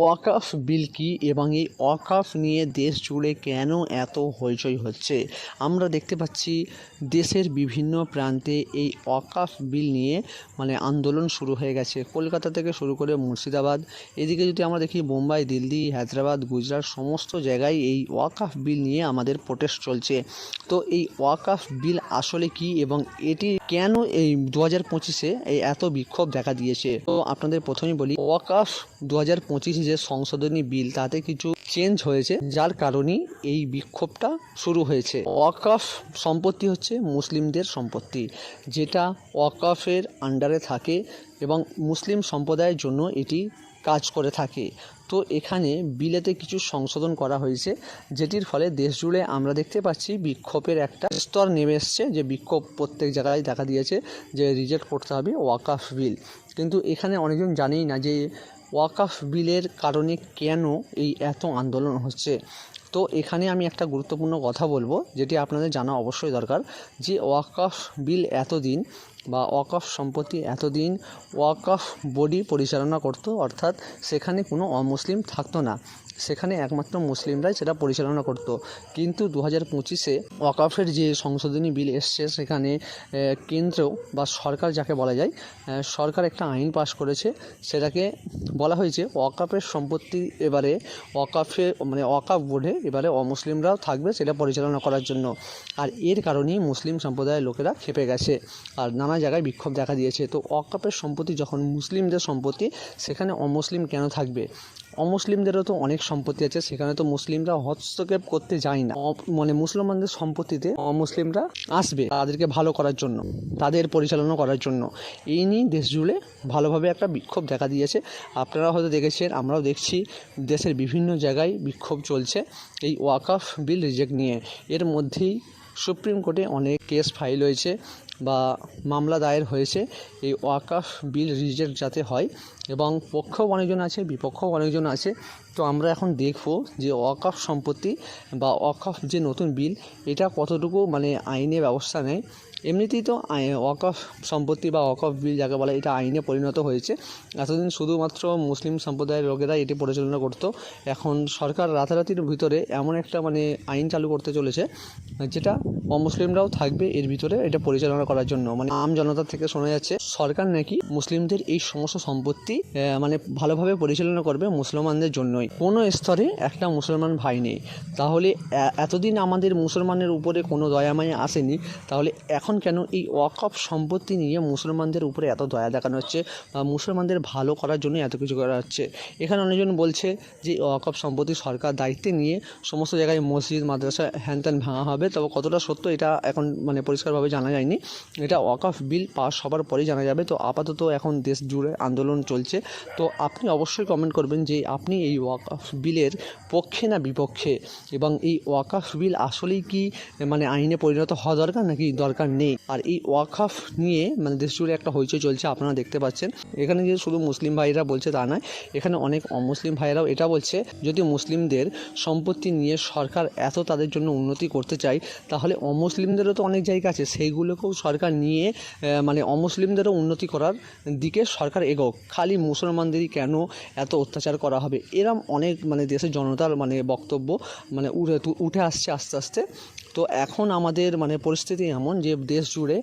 ওয়াকাফ বিল কি এবং এই ওয়াকাফ নিয়ে দেশ জুড়ে কেন এত হইচই হচ্ছে? আমরা দেখতে পাচ্ছি দেশের বিভিন্ন প্রান্তে এই ওয়াকাফ বিল নিয়ে মানে আন্দোলন শুরু হয়ে গেছে। কলকাতা থেকে শুরু করে মুর্শিদাবাদ, এদিকে যদি আমরা দেখি মুম্বাই, দিল্লি, হায়দ্রাবাদ, গুজরাট, সমস্ত জায়গায় এই ওয়াকাফ বিল নিয়ে আমাদের প্রোটেস্ট চলছে। তো এই ওয়াকাফ বিল আসলে কি এবং এটি কেন এই দু হাজার পঁচিশে এই এত বিক্ষোভ দেখা দিয়েছে? তো আপনাদের প্রথমেই বলি, ওয়াকাফ দু হাজার যে সংশোধনী বিল, তাতে কিছু চেঞ্জ হয়েছে, যার কারণেই এই বিক্ষোভটা শুরু হয়েছে। ওয়াকাফ সম্পত্তি হচ্ছে মুসলিমদের সম্পত্তি, যেটা ওয়াকাফের আন্ডারে থাকে এবং মুসলিম সম্প্রদায়ের জন্য এটি কাজ করে থাকে। তো এখানে বিলেতে কিছু সংশোধন করা হয়েছে, যেটির ফলে দেশ জুড়ে আমরা দেখতে পাচ্ছি বিক্ষোভের একটা স্তর নেমে এসছে, যে বিক্ষোভ প্রত্যেক জায়গায় দেখা দিয়েছে যে রিজেক্ট করতে হবে ওয়াকাফ বিল। কিন্তু এখানে অনেকজন জানেই না যে ওয়াকাফ বিলের কারণে কেন এই এত আন্দোলন হচ্ছে? তো এখানে আমি একটা গুরুত্বপূর্ণ কথা বলব, যেটি আপনাদের জানা অবশ্যই দরকার, যে ওয়াকাফ বিল এতদিন বা ওয়াকাফ সম্পত্তি এতদিন ওয়াকাফ বডি পরিচালনা করতো, অর্থাৎ সেখানে কোনো অমুসলিম থাকতো না। সেখানে একমাত্র মুসলিমরাই সেটা পরিচালনা করতো। কিন্তু দু হাজার পঁচিশে ওয়াকাফের যে সংশোধনী বিল এসছে, সেখানে কেন্দ্র বা সরকার যাকে বলা যায় সরকার একটা আইন পাশ করেছে। সেটাকে বলা হয়েছে ওয়াকাফের সম্পত্তি এবারে ওয়াকাফে মানে ওয়াকাফ বোর্ডে এবারে অমুসলিমরাও থাকবে সেটা পরিচালনা করার জন্য। আর এর কারণেই মুসলিম সম্প্রদায়ের লোকেরা খেপে গেছে। আর নানা জায়গায় বিক্ষোভ দেখা দিয়েছে। তো ওয়াকাফের সম্পত্তি যখন মুসলিমদের সম্পত্তি, সেখানে অমুসলিম কেন থাকবে? অমুসলিমদেরও তো অনেক সম্পত্তি আছে, সেখানে তো মুসলিমরা হস্তক্ষেপ করতে যায় না। মানে মুসলমানদের সম্পত্তিতে অমুসলিমরা আসবে তাদেরকে ভালো করার জন্য, তাদের পরিচালনা করার জন্য। এই নিয়ে দেশ জুড়ে ভালোভাবে একটা বিক্ষোভ দেখা দিয়েছে। আপনারা হয়তো দেখেছেন, আমরাও দেখছি দেশের বিভিন্ন জায়গায় বিক্ষোভ চলছে এই ওয়াকাফ বিল রিজেক্ট নিয়ে। এর মধ্যেই সুপ্রিম কোর্টে অনেক কেস ফাইল হয়েছে। বা মামলা দায়ের হয়েছে, এই ওয়াকাফ বিল রিজেক্ট যাতে হয় এবং পক্ষও অনেকজন আছে, বিপক্ষও অনেকজন আছে। তো আমরা এখন দেখব যে ওয়াকাফ সম্পত্তি বা ওয়াকাফ যে নতুন বিল, এটা কতটুকু মানে আইনে ব্যবস্থা নেয়। এমনিতেই তো ওয়াকফ সম্পত্তি বা ওয়াকফ বিল যাকে বলে, এটা আইনে পরিণত হয়েছে। এতদিন শুধুমাত্র মুসলিম সম্প্রদায়ের লোকেরা এটি পরিচালনা করতো। এখন সরকার রাতারাতির ভিতরে এমন একটা মানে আইন চালু করতে চলেছে, যেটা অমুসলিমরাও থাকবে এর ভিতরে এটা পরিচালনা করার জন্য। মানে আম জনতা থেকে শোনা যাচ্ছে, সরকার নাকি মুসলিমদের এই সমস্ত সম্পত্তি মানে ভালোভাবে পরিচালনা করবে মুসলমানদের জন্যই। কোনো স্তরে একটা মুসলমান ভাই নেই। তাহলে এতদিন আমাদের মুসলমানের উপরে কোনো দয়া মায়া আসেনি, তাহলে এখন কেন এই ওয়াকফ সম্পত্তি নিয়ে মুসলমানদের উপরে এত দয়া দেখানো হচ্ছে বা মুসলমানদের ভালো করার জন্য এত কিছু করা হচ্ছে? এখানে অনেকজন বলছে যে ওয়াকফ সম্পত্তি সরকার দায়িত্বে নিয়ে সমস্ত জায়গায় মসজিদ, মাদ্রাসা হ্যান ত্যান ভাঙা হবে, তবে কতটা সত্য, এটা এখন মানে পরিষ্কারভাবে জানা যায়নি। এটা ওয়াকফ বিল পাস হবার পরেই জানা যাবে। তো আপাতত এখন দেশ জুড়ে আন্দোলন চলছে। তো আপনি অবশ্যই কমেন্ট করবেন যে আপনি এই ওয়াকফ বিলের পক্ষে না বিপক্ষে? এবং এই ওয়াকফ বিল আসলেই কি মানে আইনে পরিণত হওয়া দরকার নাকি দরকার নেই? আর এই ওয়াকফ নিয়ে মানে দেশ জুড়ে একটা হইচই চলছে, আপনারা দেখতে পাচ্ছেন। এখানে যে শুধু মুসলিম ভাইরা বলছে তা নয়, এখানে অনেক অমুসলিম ভাইরাও এটা বলছে, যদি মুসলিমদের সম্পত্তি নিয়ে সরকার এত তাদের জন্য উন্নতি করতে চায়, তাহলে অমুসলিমদেরও তো অনেক জায়গা আছে, সেইগুলোকেও সরকার নিয়ে মানে অমুসলিমদেরও উন্নতি করার দিকে সরকার এগোক। খালি মুসলমানদেরই কেন এত অত্যাচার করা হবে? এরম অনেক মানে দেশের জনতার মানে বক্তব্য মানে উঠে উঠে আসছে আস্তে আস্তে। তো এখন আমাদের মানে পরিস্থিতি এমন যে দেশ জুড়ে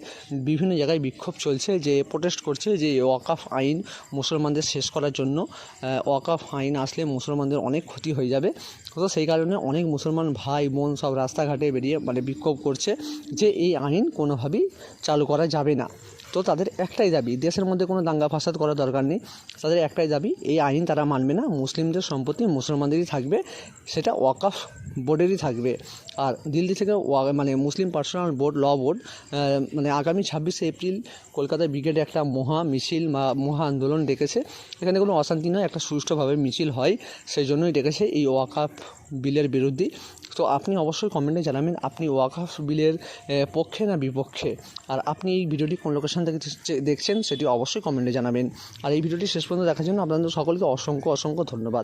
বিভিন্ন জায়গায় বিক্ষোভ চলছে, যে প্রোটেস্ট করছে যে ওয়াকাফ আইন মুসলমানদের শেষ করার জন্য ওয়াকাফ আইন আসলে মুসলমানদের অনেক ক্ষতি হয়ে যাবে। তো সেই কারণে অনেক মুসলমান ভাই, বোন সব রাস্তাঘাটে বেরিয়ে মানে বিক্ষোভ করছে যে এই আইন কোনোভাবেই চালু করা যাবে না। তো তাদের একটাই দাবি, দেশের মধ্যে কোনো দাঙ্গা ফাসাদ করার দরকার নেই। তাদের একটাই দাবি, এই আইন তারা মানবে না। মুসলিমদের সম্পত্তি মুসলমানদেরই থাকবে, সেটা ওয়াকাফ বোর্ডেরই থাকবে। আর দিল্লি থেকে মানে Muslim personal board, law board মানে আগামী ছাব্বিশে এপ্রিল কলকাতা ব্রিগেডে একটা মহা মিছিল বা মহা আন্দোলন ডেকেছে। এখানে কোনো অশান্তি নয়, একটা সুষ্ঠুভাবে মিছিল হয়, সেই জন্যই ডেকেছে এই ওয়াকাফ বিলের বিরুদ্ধে। তো আপনি অবশ্যই কমেন্টে জানাবেন আপনি ওয়াকাফ বিলের পক্ষে না বিপক্ষে? আর আপনি এই ভিডিওটি কোন লোকেশান থেকে দেখছেন সেটি অবশ্যই কমেন্টে জানাবেন। আর এই ভিডিওটি শেষ পর্যন্ত দেখার জন্য আপনাদের সকলকে অসংখ্য অসংখ্য ধন্যবাদ।